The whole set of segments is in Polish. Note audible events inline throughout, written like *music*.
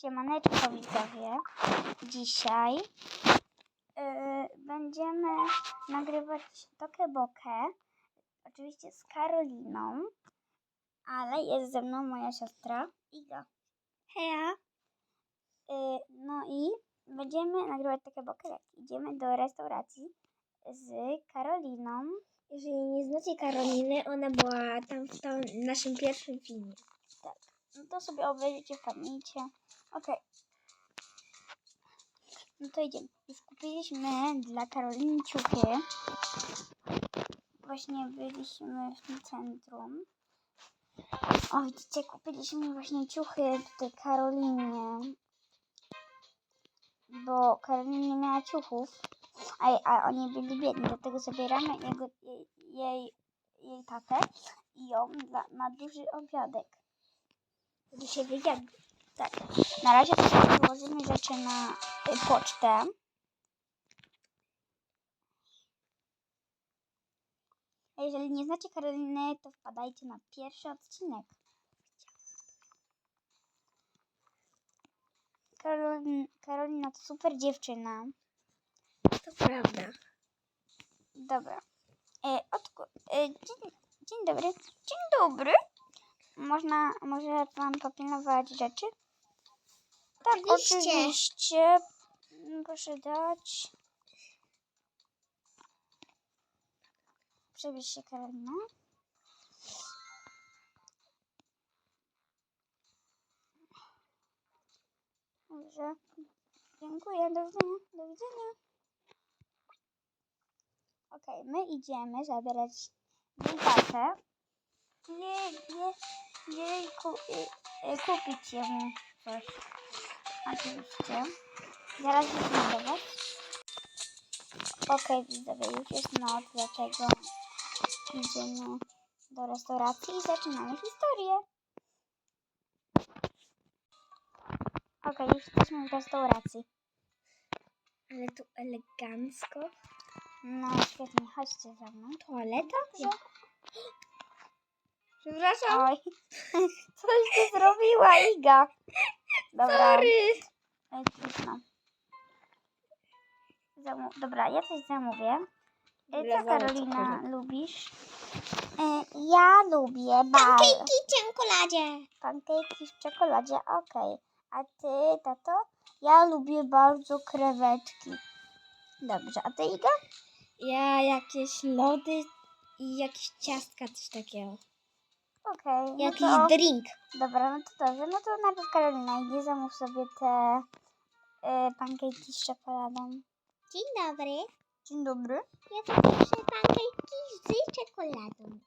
Siemaneczko widzowie. Dzisiaj yy, będziemy nagrywać Tokę Bokę. Oczywiście z Karoliną. Ale jest ze mną moja siostra Iga. Heja. Yy, no i będziemy nagrywać Tokę Bokę. Jak idziemy do restauracji z Karoliną. Jeżeli nie znacie Karoliny, ona była tam w naszym pierwszym filmie. No to sobie obejrzycie pamięci. Okej. No to idziemy. Już kupiliśmy dla Karoliny ciuchy. Właśnie byliśmy w tym centrum. O, widzicie, kupiliśmy właśnie ciuchy tutaj Karolinie. Bo Karolina nie miała ciuchów. A, a oni byli biedni, dlatego zabieramy jego, jej, jej, jej tatę i ją dla, na duży obiadek. Dzisiaj wyjdziemy. Tak. Na razie wyłożymy rzeczy na y, pocztę. A jeżeli nie znacie Karoliny, to wpadajcie na pierwszy odcinek. Karolin, Karolina to super dziewczyna. To prawda. Dobra. E, odku, e, dzień, dzień dobry. Dzień dobry. Można, może pan popilnować rzeczy? Tak, Oczywiście. oczywiście. Proszę dać. Przebierz się, Karolina. Dobrze. Dziękuję. Do widzenia. Do widzenia. Okej, my idziemy zabierać dziewczatę. Jej, jej, jej ku, kupić jemu coś. Oczywiście. Zaraz idziemy do was. Okej, widzowie, już jest noc, dlatego idziemy do restauracji i zaczynamy historię. Okej, już jesteśmy w restauracji. Ale tu elegancko. No, świetnie, chodźcie za mną. Toaleta? Dobrze. Przepraszam. Oj, *laughs* coś ty zrobiła, Iga. Dobra, Sorry. Ej. Zamu- Dobra, ja coś zamówię. E, Dobra, Co Karolina lubisz? Ja lubię bardzo. w czekoladzie. Pankejki w czekoladzie, okej. A ty, tato? Ja lubię bardzo krewetki. Dobrze, a ty Iga? Ja jakieś lody i jakieś ciastka, coś takiego. Okej, no Jakiś to... drink. Dobra, no to dobrze. No to najpierw Karolina idzie, zamów sobie te y, pankejki z czekoladą. Dzień dobry. Dzień dobry. Ja poproszę pankejki z czekoladą.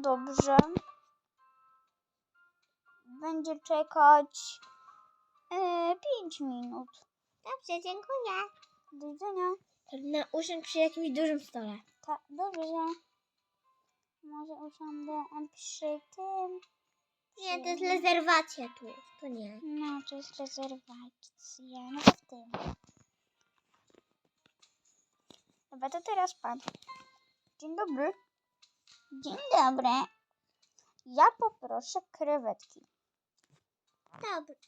Dobrze. Będzie czekać 5 minut. Dobrze, dziękuję. Do widzenia. Na usiądź przy jakimś dużym stole. Ta, dobrze. Może usiądę przy tym. Nie, to jest rezerwacja tu. To nie. No, to jest rezerwacja. No to w tym. Dobra, to teraz pan. Dzień dobry. Dzień dobry. Ja poproszę krewetki.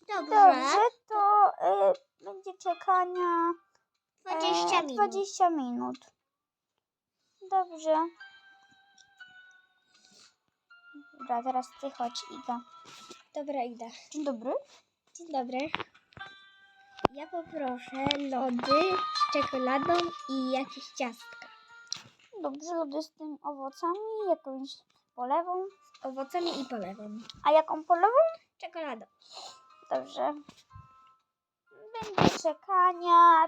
Dobrze. Dobrze, to y, będzie czekania 20 e, minut. 20 minut. Dobrze. Dobra, teraz ty chodź, Iga. Dobra, idę. Dzień dobry. Dzień dobry. Ja poproszę lody z czekoladą i jakieś ciastka. Dobrze, lody z tym owocami, jakąś polewą. Z owocami i polewą. A jaką polewą? Czekoladą. Dobrze. Będzie czekania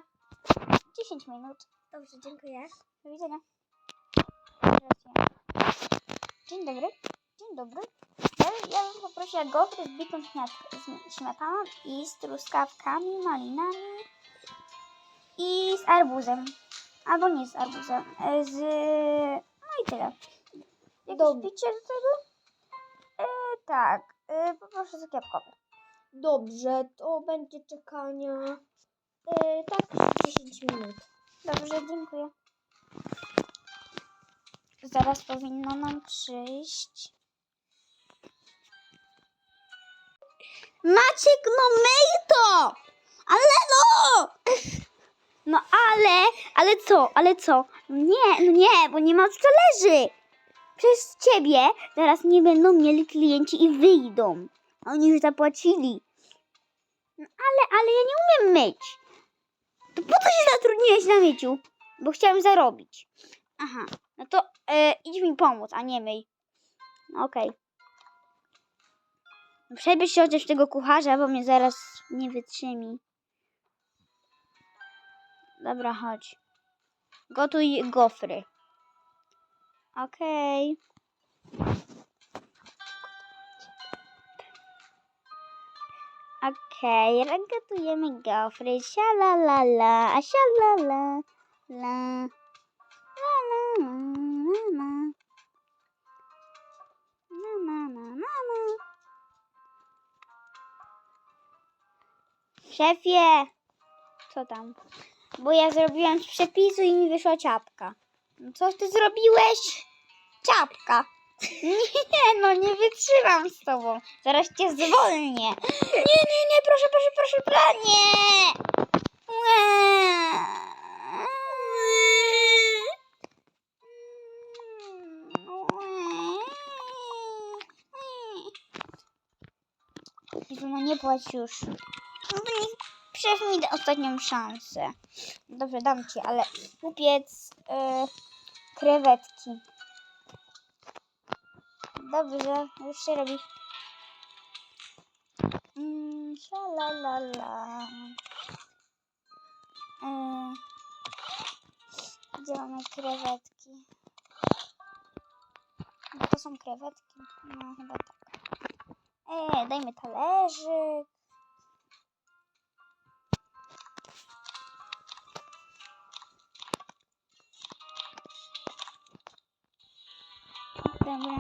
10 minut. Dobrze, dziękuję. Do widzenia. Dzień dobry. Dzień dobry. Ja, ja bym poprosiła gofry z bitą śmietaną i z truskawkami, malinami i z arbuzem. Albo nie z arbuzem. e, Z... No i tyle. Jakieś picie do tego? E, tak. E, poproszę zakiepkowe. Dobrze, to będzie czekania e, tak 10 minut. Dobrze, dziękuję. Zaraz powinno nam przyjść Maciek, no myj to! Ale no! *laughs* No ale, ale co, ale co? Nie, no nie, bo nie ma talerzy. Przez ciebie zaraz nie będą mieli klienci i wyjdą. Oni już zapłacili. No ale, ale ja nie umiem myć. To po co się zatrudniłeś na myciu? Bo chciałem zarobić. Aha, no to e, idź mi pomóc, a nie myj. No okej. No Przebierz się chociaż tego kucharza, bo mnie zaraz nie wytrzymi. Dobra, chodź. Gotuj gofry. Okej. Okej, gotujemy gofry. Sialalala, a sialala. La. La Szefie! Co tam? Bo ja zrobiłam z przepisu i mi wyszła ciapka. No co ty zrobiłeś? Ciapka. *laughs* Nie, no nie wytrzymam z tobą. Zaraz cię zwolnię. Nie, nie, nie, proszę, proszę, proszę, proszę, nie. Jezu, no nie płacz już. Szef mi ostatnią szansę. Dobrze, dam ci, ale kupiec e, krewetki. Dobrze, już się robi. Mm, la la la. E, gdzie mamy krewetki? No to są krewetki. No chyba tak. Ej, dajmy talerzyk. Dobra.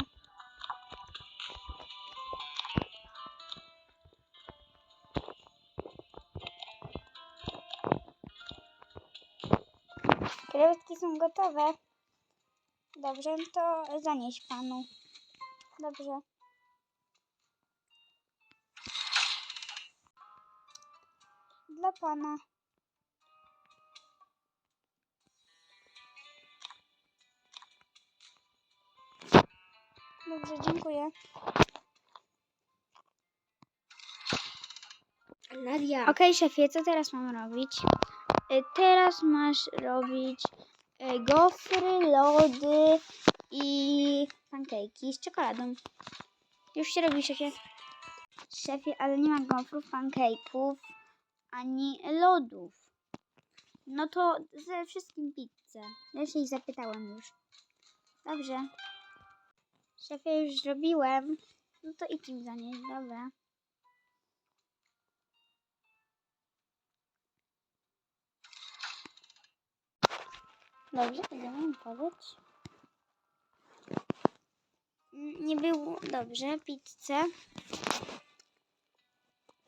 Krewetki są gotowe. Dobrze, to zanieś panu. Dobrze. Dla pana. Dobrze, dziękuję. Nadia, Okej, szefie, co teraz mam robić? Y, Teraz masz robić y, gofry, lody i pankejki z czekoladą. Już się robi, szefie. Szefie, ale nie ma gofrów, pankejków, ani lodów. No to ze wszystkim pizzę. Ja się ich zapytałem już. Dobrze. Szefie, już zrobiłem. No to idź im zanieść, dobra. Dobrze, będziemy im podać. Mm, Nie było. Dobrze, pizzę.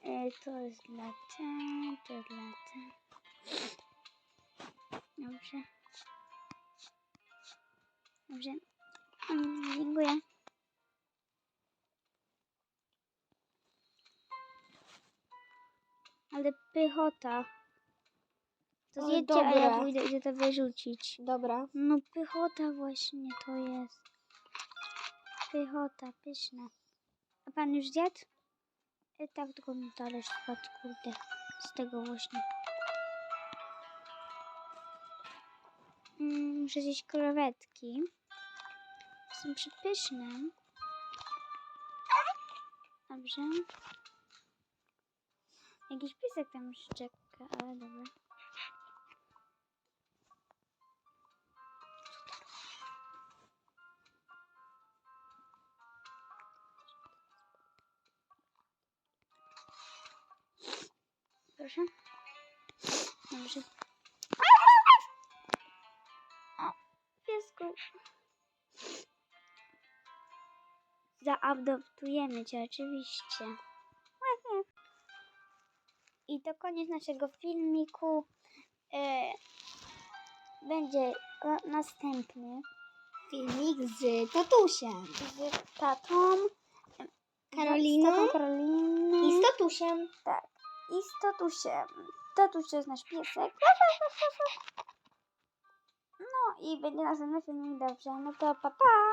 E, To jest dla te, to jest dla te. Dobrze. Dobrze. Dziękuję. Ale pychota. To zjedźcie, a ja dobre. pójdę idę to wyrzucić. dobra. No pychota właśnie to jest. Pychota, pyszna. A pan już zjadł? E, tak, tylko mi talerz spadł, kurde. Z tego właśnie. Mm, muszę zjeść krewetki. Są przepyszne. Dobrze. Jakiś piesek tam szczeka, ale dobra. Proszę. Dobrze. Piesku. Zaadoptujemy cię oczywiście. I to koniec naszego filmiku. E, będzie następny Filmik z tatusiem. z tatą. Karoliną Z tatą i z tatusiem. Tak. I z tatusiem. Tatuś to jest nasz piesek. *laughs* No i będzie następny filmik, dobrze. No to pa pa.